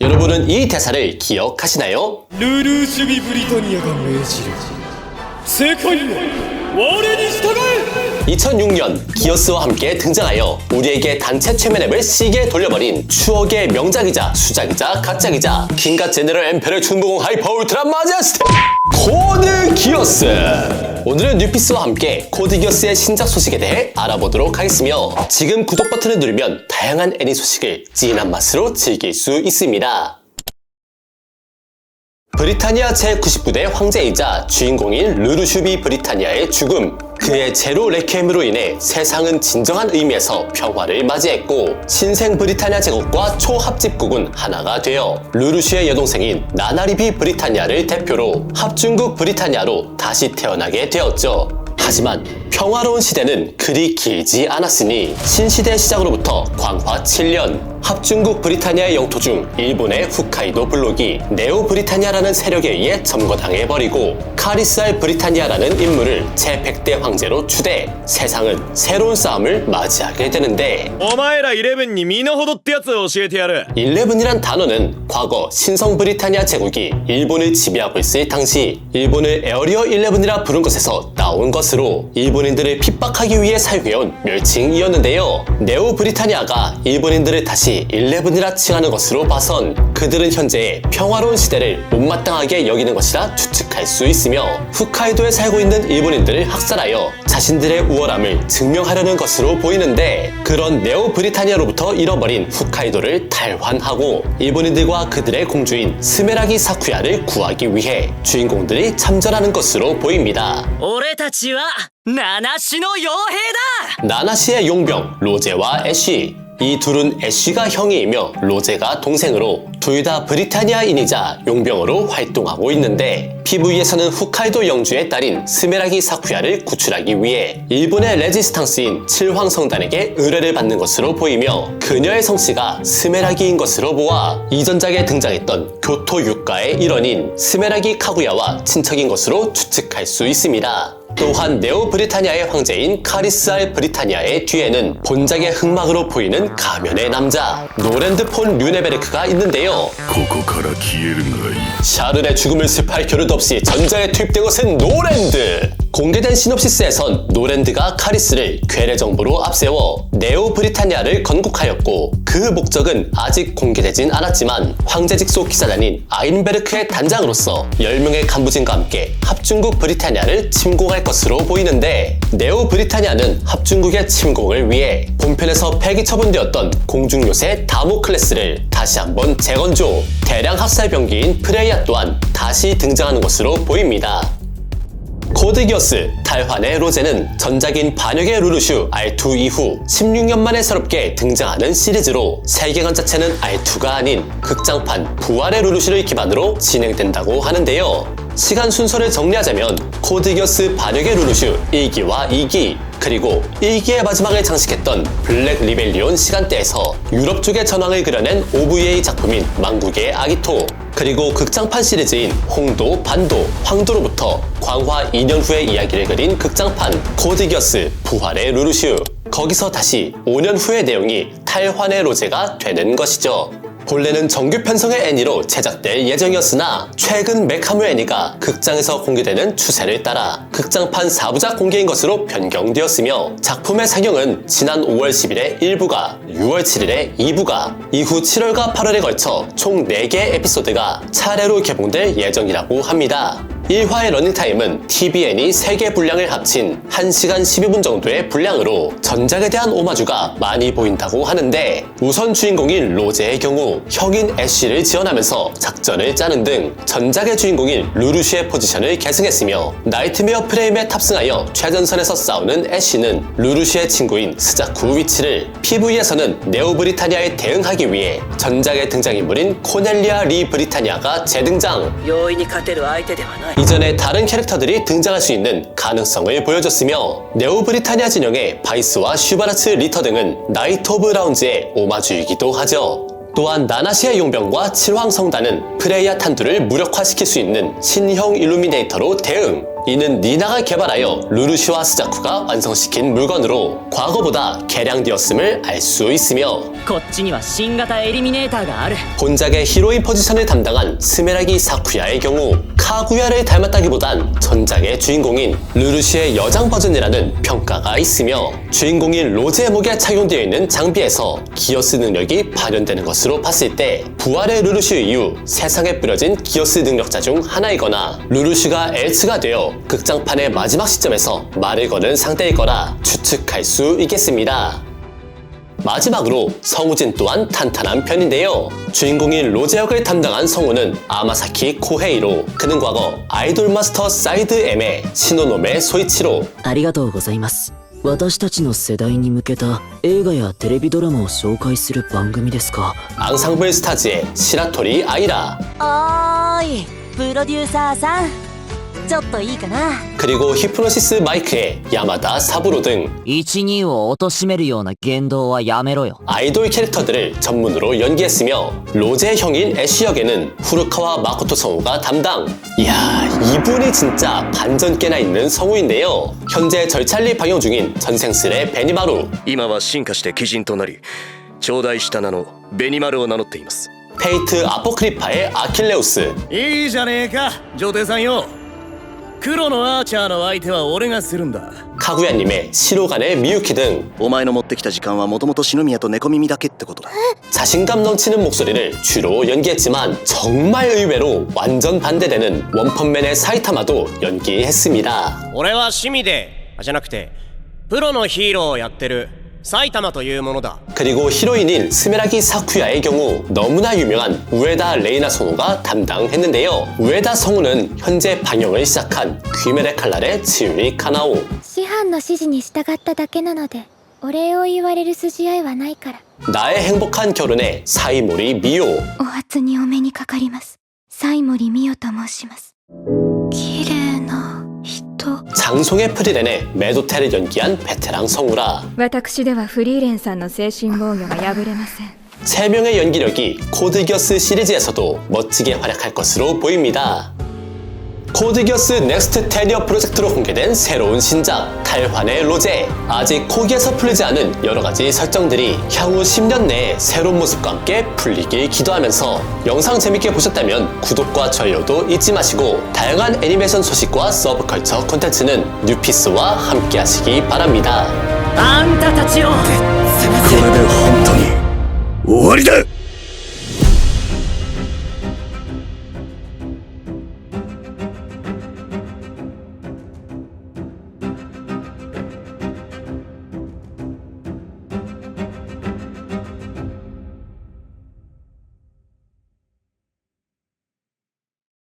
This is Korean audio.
여러분은 이 대사를 기억하시나요? 르르스비 브리터니아가 왜 지르지? 世界は我に従え 2006년 기어스와 함께 등장하여 우리에게 단체 최면 앱을 시기에 돌려버린 추억의 명작이자 수작이자 가짜기자 긴가 제네럴 엠페럴 충무공 하이퍼 울트라 마제스티 코드 기어스 오늘은 뉴피스와 함께 코드 기어스의 신작 소식에 대해 알아보도록 하겠으며 지금 구독 버튼을 누르면 다양한 애니 소식을 진한 맛으로 즐길 수 있습니다. 브리타니아 제99대 황제이자 주인공인 루르슈비 브리타니아의 죽음 그의 제로 레케임으로 인해 세상은 진정한 의미에서 평화를 맞이했고 신생 브리타니아 제국과 초합집국은 하나가 되어 루르슈의 여동생인 나나리비 브리타니아를 대표로 합중국 브리타니아로 다시 태어나게 되었죠. 하지만 평화로운 시대는 그리 길지 않았으니 신시대 시작으로부터 광화 7년 합중국 브리타니아의 영토 중 일본의 홋카이도 블록이 네오 브리타니아라는 세력에 의해 점거당해버리고 카리스알 브리타니아라는 인물을 제100대 황제로 추대 세상은 새로운 싸움을 맞이하게 되는데 お前らイレブンに身の程ってやつを教えてやる 일레븐이란 단어는 과거 신성 브리타니아 제국이 일본을 지배하고 있을 당시 일본을 에어리어 11이라 부른 것에서 나온 것으로 일본 인들을 핍박하기 위해 사용해온 멸칭이었는데요. 네오 브리타니아가 일본인들을 다시 11이라 칭하는 것으로 봐선 그들은 현재 평화로운 시대를 못마땅하게 여기는 것이라 추측할 수 있으며 홋카이도에 살고 있는 일본인들을 학살하여 자신들의 우월함을 증명하려는 것으로 보이는데 그런 네오 브리타니아로부터 잃어버린 홋카이도를 탈환하고 일본인들과 그들의 공주인 스메라기 사쿠야를 구하기 위해 주인공들이 참전하는 것으로 보입니다. 俺たちは 나나씨노 여해다! 나나씨의 용병 로제와 애쉬 이 둘은 애쉬가 형이이며 로제가 동생으로 둘 다 브리타니아인이자 용병으로 활동하고 있는데 PV에서는 후카이도 영주의 딸인 스메라기 사쿠야를 구출하기 위해 일본의 레지스탕스인 칠황성단에게 의뢰를 받는 것으로 보이며 그녀의 성씨가 스메라기인 것으로 보아 이전작에 등장했던 교토 유가의 일원인 스메라기 카구야와 친척인 것으로 추측할 수 있습니다. 또한 네오 브리타니아의 황제인 카리스알 브리타니아의 뒤에는 본작의 흑막으로 보이는 가면의 남자 노랜드 폰 류네베르크가 있는데요. ここから消えるがいい 샤른의 죽음을 슬퍼할 겨를도 없이 전장에 투입된 것은 노랜드! 공개된 시놉시스에선 노랜드가 카리스를 괴뢰 정부로 앞세워 네오 브리타니아를 건국하였고 그 목적은 아직 공개되진 않았지만 황제 직속 기사단인 아인베르크의 단장으로서 10명의 간부진과 함께 합중국 브리타니아를 침공할 것으로 보이는데 네오 브리타니아는 합중국의 침공을 위해 본편에서 폐기 처분되었던 공중요새 다모클레스를 다시 한번 재건조 대량 학살 병기인 프레이아 또한 다시 등장하는 것으로 보입니다. 코드기어스 탈환의 로제는 전작인 반역의 루루슈 R2 이후 16년 만에 새롭게 등장하는 시리즈로 세계관 자체는 R2가 아닌 극장판 부활의 루루슈를 기반으로 진행된다고 하는데요. 시간 순서를 정리하자면 코드기어스 반역의 루루슈 1기와 2기 그리고 1기의 마지막을 장식했던 블랙 리벨리온 시간대에서 유럽 쪽의 전황을 그려낸 OVA 작품인 망국의 아기토 그리고 극장판 시리즈인 홍도, 반도, 황도로부터 광화 2년 후의 이야기를 그린 극장판 코드기어스 부활의 루루슈 거기서 다시 5년 후의 내용이 탈환의 로제가 되는 것이죠. 본래는 정규 편성의 애니로 제작될 예정이었으나 최근 메카무 애니가 극장에서 공개되는 추세를 따라 극장판 4부작 공개인 것으로 변경되었으며 작품의 상영은 지난 5월 10일에 1부가 6월 7일에 2부가 이후 7월과 8월에 걸쳐 총 4개의 에피소드가 차례로 개봉될 예정이라고 합니다. 1화의 러닝타임은 TVN이 3개 분량을 합친 1시간 12분 정도의 분량으로 전작에 대한 오마주가 많이 보인다고 하는데 우선 주인공인 로제의 경우 형인 애쉬를 지원하면서 작전을 짜는 등 전작의 주인공인 루루슈의 포지션을 계승했으며 나이트메어 프레임에 탑승하여 최전선에서 싸우는 애쉬는 루루슈의 친구인 스자쿠 위치를 PV에서는 네오 브리타니아에 대응하기 위해 전작의 등장인물인 코넬리아 리 브리타니아가 재등장 容易に勝てる相手ではない 이전에 다른 캐릭터들이 등장할 수 있는 가능성을 보여줬으며 네오 브리타니아 진영의 바이스와 슈바라츠 리터 등은 나이트 오브 라운즈의 오마주이기도 하죠. 또한 나나시의 용병과 칠황성단은 프레이아 탄두를 무력화시킬 수 있는 신형 일루미네이터로 대응 이는 니나가 개발하여 루루시와 스자쿠가 완성시킨 물건으로 과거보다 개량되었음을 알 수 있으며 こっちには新型エリミネーターがある 본작의 히로인 포지션을 담당한 스메라기 사쿠야의 경우 카구야를 닮았다기보단 전작의 주인공인 루루시의 여장 버전이라는 평가가 있으며 주인공인 로제의 목에 착용되어 있는 장비에서 기어스 능력이 발현되는 것으로 봤을 때 부활의 루루시 이후 세상에 뿌려진 기어스 능력자 중 하나이거나 루루시가 엘츠가 되어 극장판의 마지막 시점에서 말을 거는 상태일 거라 추측할 수 있겠습니다. 마지막으로 성우진 또한 탄탄한 편인데요. 주인공인 로제 역을 담당한 성우는 아마사키 코헤이로 그는 과거 아이돌 마스터 사이드 M의 신호놈의 소이치로 ありがとうございます私たちの世代に向けた映画やテレビドラマを紹介する番組ですか 앙상블 스타즈의 시라토리 아이라 おーいプロデューサーさんちょっといいかな 그리고 히프노시스 마이크의 야마다 사부로 등 12を貶めるような言動はやめろよ 아이돌 캐릭터들을 전문으로 연기했으며 로제 형인 애쉬 역에는 후르카와 마코토 성우가 담당 이야 이분이 진짜 반전 깨나 있는 성우인데요 현재 절찰리 방영 중인 전생슬의 베니마루 今は進化して鬼人となり頂戴した名のベニマルを名乗っています 페이트 아포크리파의 아킬레우스 いいじゃねえか女帝さんよ 黒のアーチャーの相手は俺がするんだ 카구야님의 시로간의 미유키 등 お前の持ってきた時間はもともと篠宮と猫耳だけってことだ 자신감 넘치는 목소리를 주로 연기했지만 정말 의외로 완전 반대되는 원펀맨의 사이타마도 연기했습니다. 俺は趣味でじゃなくてプロのヒーローをやってる 埼玉というものだ 그리고 히로인인 스메라기 사쿠야의 경우 너무나 유명한 우에다 레이나 성우가 담당했는데요. 우에다 성우는 현재 방영을 시작한 귀멸의 칼날의 치유리 카나오 師範の指示に従っただけなのでお礼を言われる筋合いはないから 나의 행복한 결혼에 사이모리 미오 お初にお目にかかります西森美代と申します綺麗 な人 장송의 프리렌의 메도테를 연기한 베테랑 성우라 私ではフリーレンさんの精神防御が破れません 세명의 연기력이 코드기어스 시리즈에서도 멋지게 활약할 것으로 보입니다. 코드기어스 넥스트 테리어 프로젝트로 공개된 새로운 신작 탈환의 로제 아직 코기에서 풀리지 않은 여러가지 설정들이 향후 10년 내에 새로운 모습과 함께 풀리길 기도하면서 영상 재밌게 보셨다면 구독과 좋아요도 잊지 마시고 다양한 애니메이션 소식과 서브컬처 콘텐츠는 뉴피스와 함께 하시기 바랍니다. あんたたちをこれで本当に終わりだ